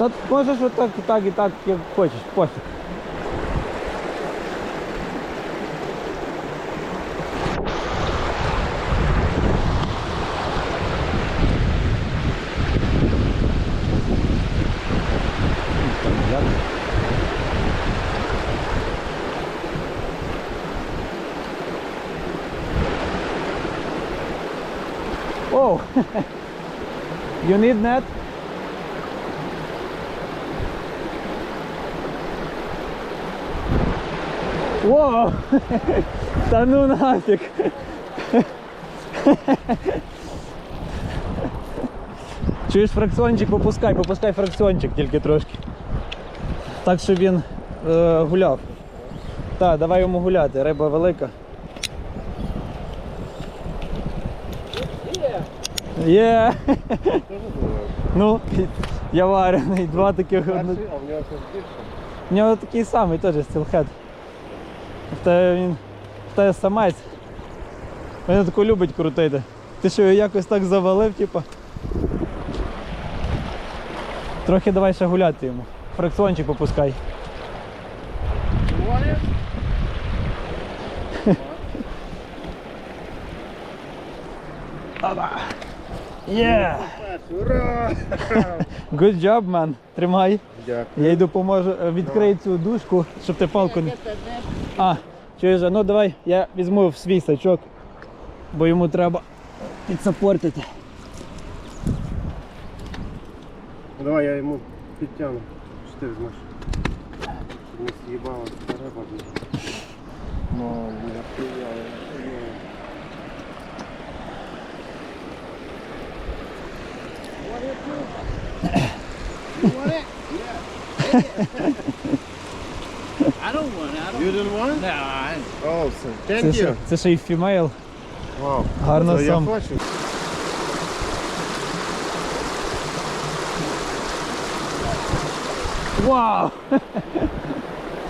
Та можеш отак, так і так, як хочеш, пофіг. Oh, you need net? Воу! Та ну нафіг! Чуєш фракціончик, попускай, попускай фракціончик тільки трошки. Так, щоб він е, гуляв. Так, давай йому гуляти, риба велика. Є! Ну, я варений, два таких. А в нього більше. У нього такий самий теж стілхед. Тебе він. Тебе самець. Він таку любить крутити. Ти що його якось так завалив, типа. Трохи давай ще гуляти йому. Фракціончик попускай. Є! Ура! Good job, man. Тримай. Дякую. Я йду поможу е, відкрити цю дужку, щоб ти палку не. А, чуєш, ну давай я візьму в свій сачок, бо йому треба підсапортити. Ну, Давай я йому підтягну. Що ти візьмеш? Щоб Не з'їбала риба. Ну, я хуяла. I don't want it. I don't. You didn't want? No, I, Oh, so Це, thank ще- you. це ще й фімейл. Вау. Гарна Це я сам. хочу. Вау!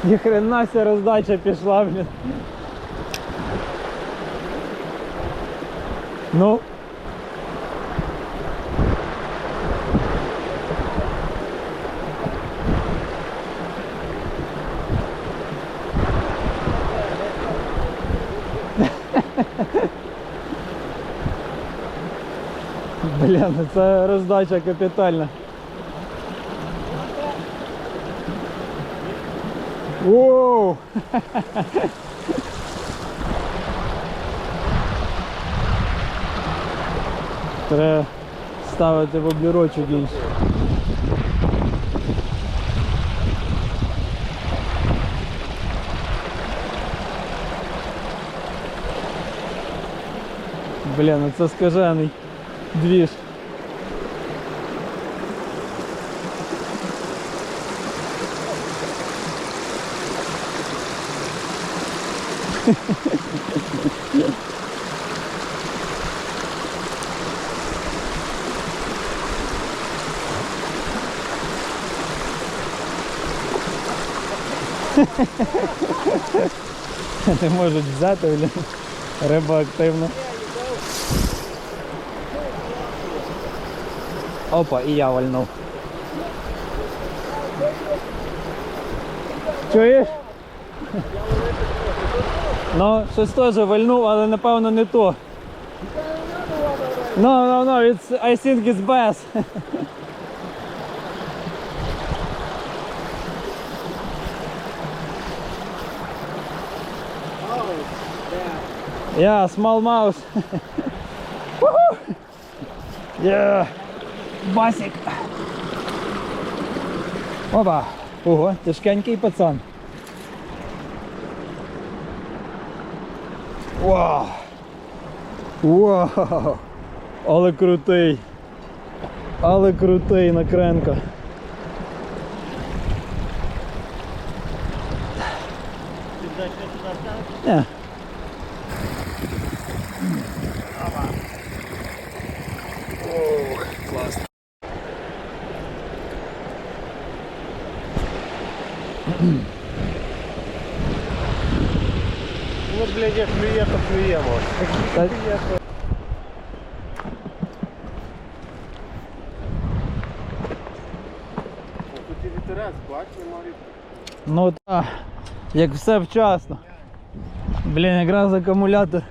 Ніхрена ся роздача пішла, блін. Ну. Блін, ну це роздача капітальна. Воу! Треба ставити в облірочок більше. Блін, ну це скажений двіж. Не можуть взяти. Риба активна. Опа, і я вальнув. Чуєш? Ну, щось теж вальнув, але напевно не то. No, no, no, it's, I think it's bass. Yeah, small mouse. Woohoo! Yeah. Басик. Опа. Ого, тяжкенький пацан. Вау. Вау. Але крутий. Але крутий накренка. Не. Ну, блядь, як клює, то клюємо. Та- вітерець, бачимо рибку. Ну так, як все вчасно. Блін, якраз акумулятор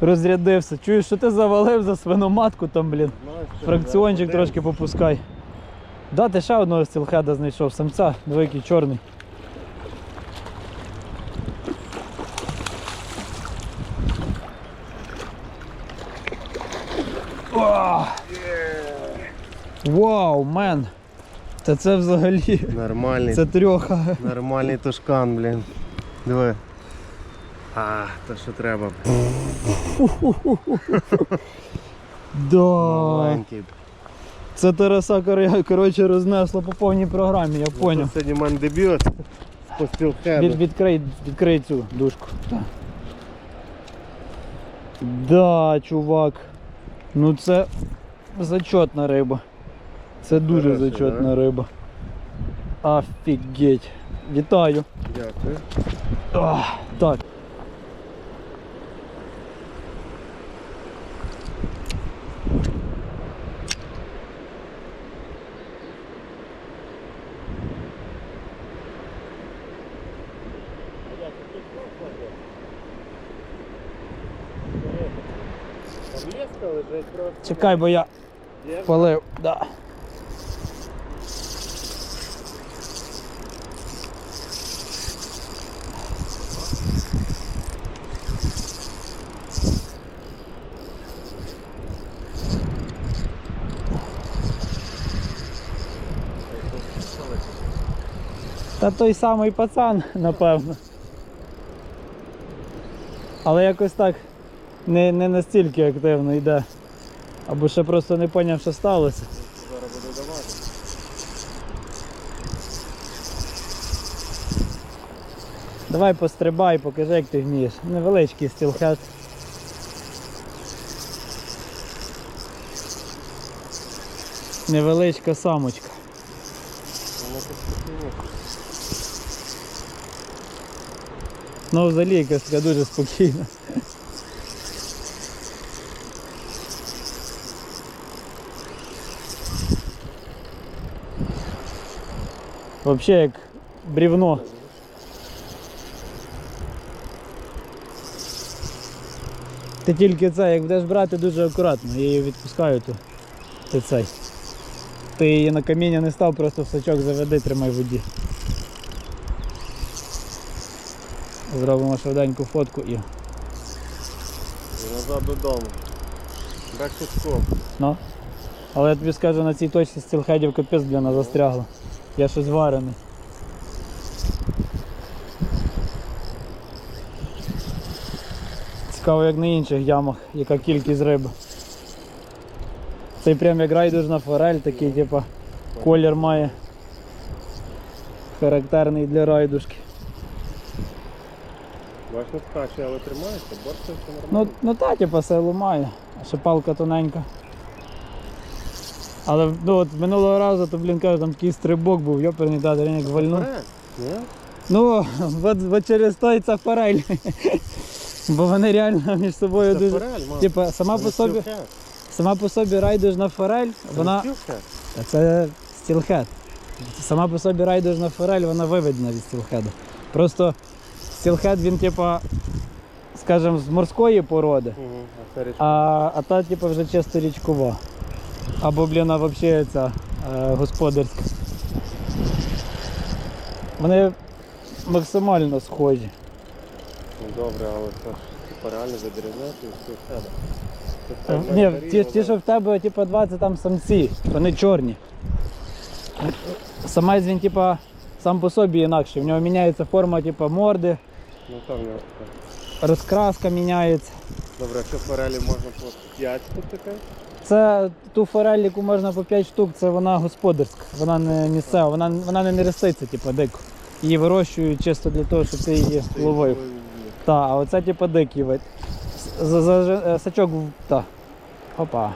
розрядився. Чуєш, що ти завалив за свиноматку там, блін. Фракціончик трошки попускай. Да, ти ще одного стілхеда знайшов, самця, великий чорний. Вау, мен! Та це взагалі. Нормальний, Це трьоха. нормальний тушкан, блін. Диви. А, то що треба. Да. Маленький. Це Тараса коротше рознесло по повній програмі, я поняв. Сьогодні в мене дебют з Від, відкрий, відкрий цю дужку. Так. Да, чувак. Ну це зачетна риба. Це дуже Хороший, зачетна да? риба. Офігеть. Вітаю. Дякую. Ах, так. Чекай, бо я палив. Да. Та той самий пацан, напевно. Але якось так не, не настільки активно йде. Або ще просто не поняв, що сталося. Зараз буду давати. Давай пострибай, покажи, як ти вмієш. Невеличкий стілхет. Невеличка самочка. Ну, взагалі якась така дуже спокійна. Взагалі як брівно. Ти тільки це, як будеш брати дуже акуратно, я її відпускаю, то ти цей. Ти її на каміння не став, просто в сачок заведи, тримай в воді. Зробимо швиденьку фотку і. І назад додому. Back to school. Ну. Але я тобі скажу, на цій точці стілхедів капець для нас застрягло. Я щось варений. Цікаво, як на інших ямах, яка кількість риби. Цей прям як райдужна форель, такий, типа, колір має. Характерний для райдушки. Бачно скаче, але тримається, борщ все Ну, нормально. ну та, типа, силу має, а ще палка тоненька. Але ну, от минулого разу, то, блін, кажу, там такий стрибок був, йоперний тата, він як вальнув. Ні? Ну, от, от через той це форель. Бо вони реально між собою Це дуже. форель, мам. Типа, сама по собі, сама по собі райдужна форель, Це вона. Та це стілхед. Сама по собі райдужна форель, вона виведена від стілхеду. Просто стілхед він, типа, скажімо, з морської породи. Мгм. А. А, та типу вже чисто річкова. Або, блін, а взагалі ця е, господарська. Вони максимально схожі. Ну, Добре, але це ж типа реально задеревняти і стілхеда. Е, Ні, ті, ті, що в тебе, типу, два, це там самці, вони чорні. Самець він, типа, сам по собі інакший. В нього міняється форма, типу, морди, Ну там нього розкраска міняється. Добре, якщо форелі можна по 5 тут таке. Це ту форель, яку можна по 5 штук, це вона господарська, вона не місцева, вона, вона не нереститься, типу, дико. Її вирощують чисто для того, щоб ти її ловив. Так, а оце типу дикий вид. Сачок. Та. Опа.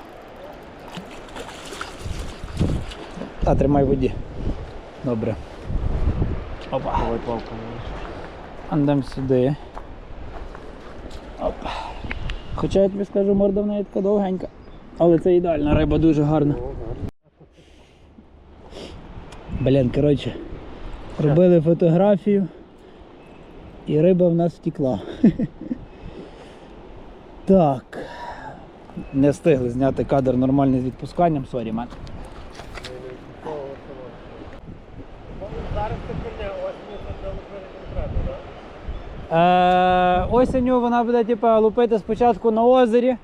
Та, тримай в воді. Добре. Опа. Давай палку. Андем сюди. Опа. Хоча я тобі скажу, морда в неї така довгенька. Але це ідеальна риба дуже гарна. Блін, коротше, робили фотографію і риба в нас втекла. Так. Не встигли зняти кадр нормальний з відпусканням, сорі, ман. Е, осінню вона буде типа, лупити спочатку на озері,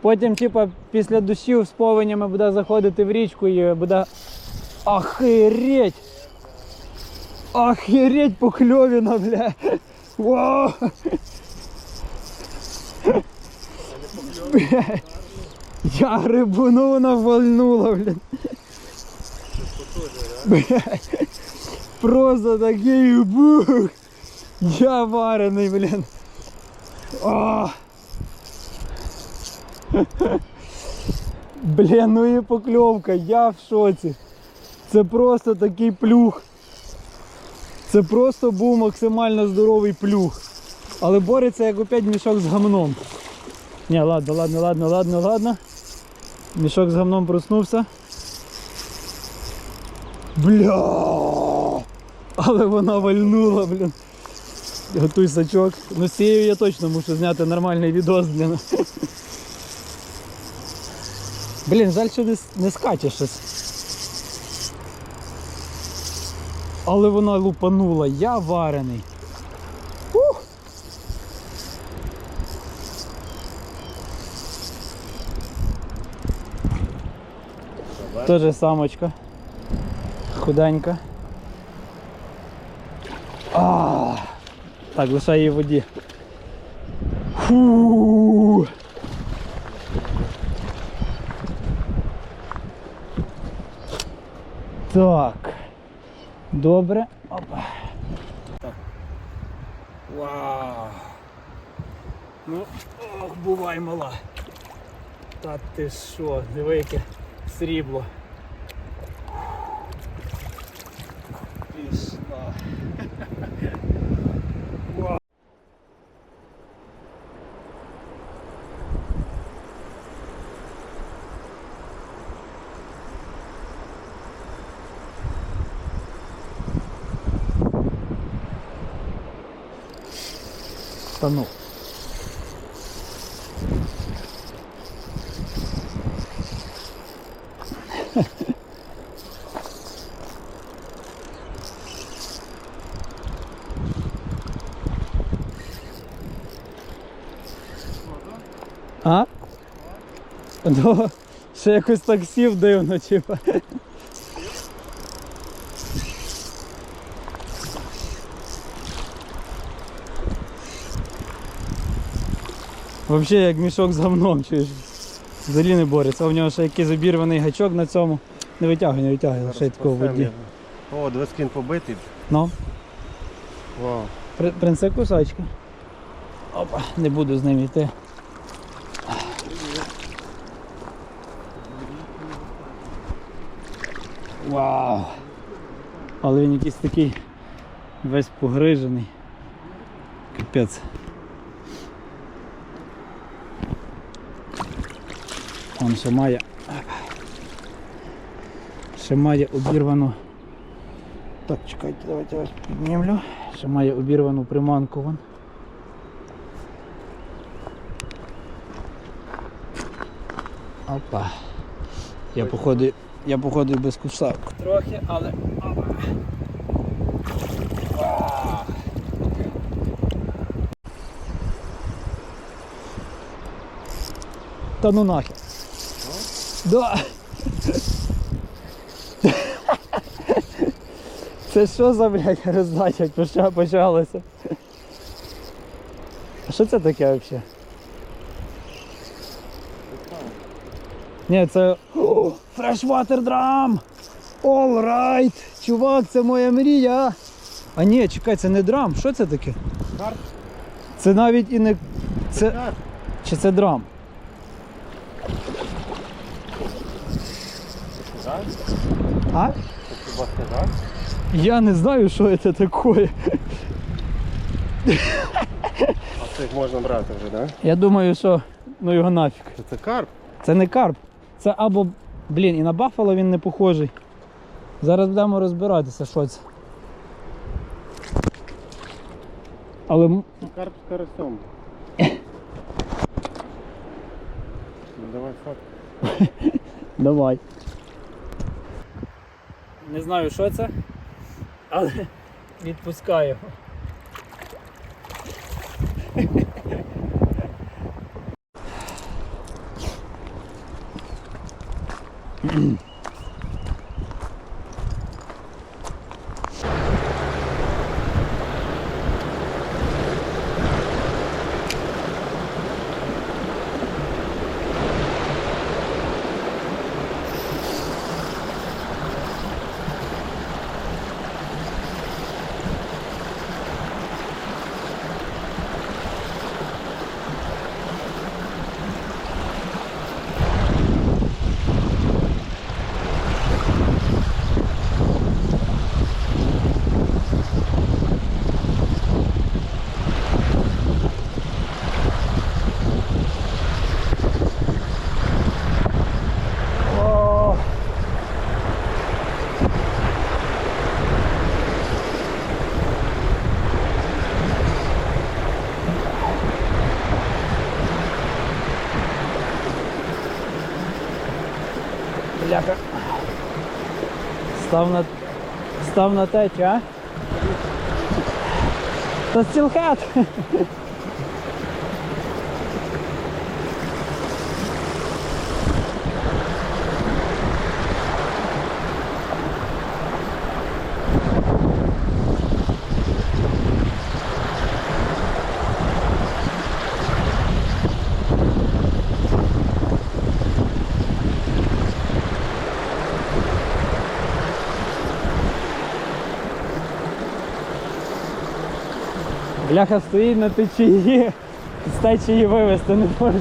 потім типа, після дощів з повенями буде заходити в річку і буде охереть! Охереть покльовіна, бля! Вау! Бля, Я грибуну вона вальнула, блін. Бля, Просто такий бух! Я варений, блін. О! Блін, ну і покльовка, я в шоці. Це просто такий плюх. Це просто був максимально здоровий плюх. Але бореться як опять мішок з гамном. Ні, ладно, ладно, ладно, ладно, ладно. Мішок з гамном проснувся. Бля! Але вона вальнула, блін. Готуй сачок. Ну з цією я точно мушу зняти нормальний відос, блін. Блін, жаль, що не, не скаче. Але вона лупанула, я варений. Ух! Тоже самочка. Худенька. А, так, лише її в воді. Фу. Так. Добре. Опа. Так. Вау. Ну, ох, бувай мала. Та ти що, диви яке срібло. Пішла. Та ну. А? Ну, ще якось так сів дивно, типа. Взагалі як мішок з говном, чуєш. Взагалі не бореться. А в нього ще якийсь обірваний гачок на цьому. Не витягуй, не витягуй, лише тако в воді. О, двоскін побитий. Ну, Вау. при- кусачки. Опа, не буду з ним йти. Вау! Але він якийсь такий весь погрижений. Капець. Он ще має. Ще має обірвану. Так, чекайте, давайте я вас піднімлю. Ще має обірвану приманку вон. Опа. Я походу, я походу без кусак. Трохи, але. Опа. Та ну нахер. Да. Це що за, блядь, роздача поча- почалося? А що це таке взагалі? Ні, це. О, Freshwater Drum! All right! Чувак, це моя мрія! А ні, чекай, це не драм. Що це таке? Карп? Це навіть і не. Це. Чи це драм? А? Я не знаю, що це таке. А це їх можна брати вже, так? Я думаю, що ну його нафіг. Це карп? Це не карп. Це або, блін, і на бафало він не похожий. Зараз будемо розбиратися, що це. Але м- Карп з карасем. Ну, давай фото. Давай. Не знаю, що це, але відпускаю. О! Бляха. Став на, став на течі, а? Та стілхат! Бляха стоїть на течії, з течії вивезти не може.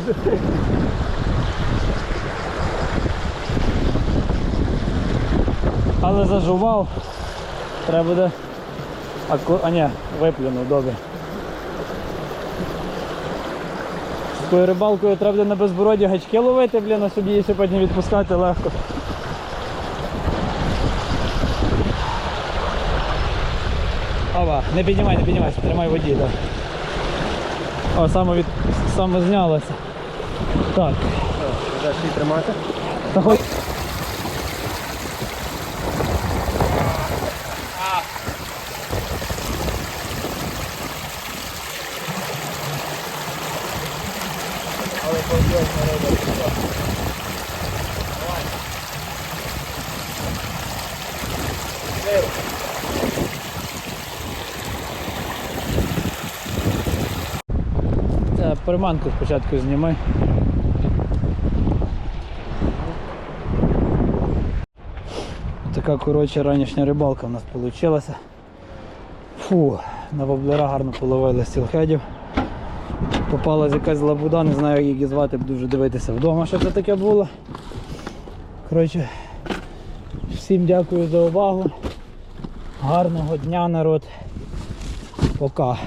Але зажував. Треба буде. А ні, виплюнув, добре. З такою рибалкою треба буде на безбороді гачки ловити, блін, а собі її сьогодні відпускати легко. Ова, не піднімай, не піднімай, тримай водій, воді, так. О, саме від саме знялося. Так. Всі тримати? Та хоч. Та приманку спочатку зніми. Така коротша ранішня рибалка в нас вийшла. Фу, на воблера гарно половили стілхедів. Попалась якась лабуда, не знаю як її звати, буду вже дивитися вдома, що це таке було. Коротше, всім дякую за увагу. Гарного дня, народ. Пока.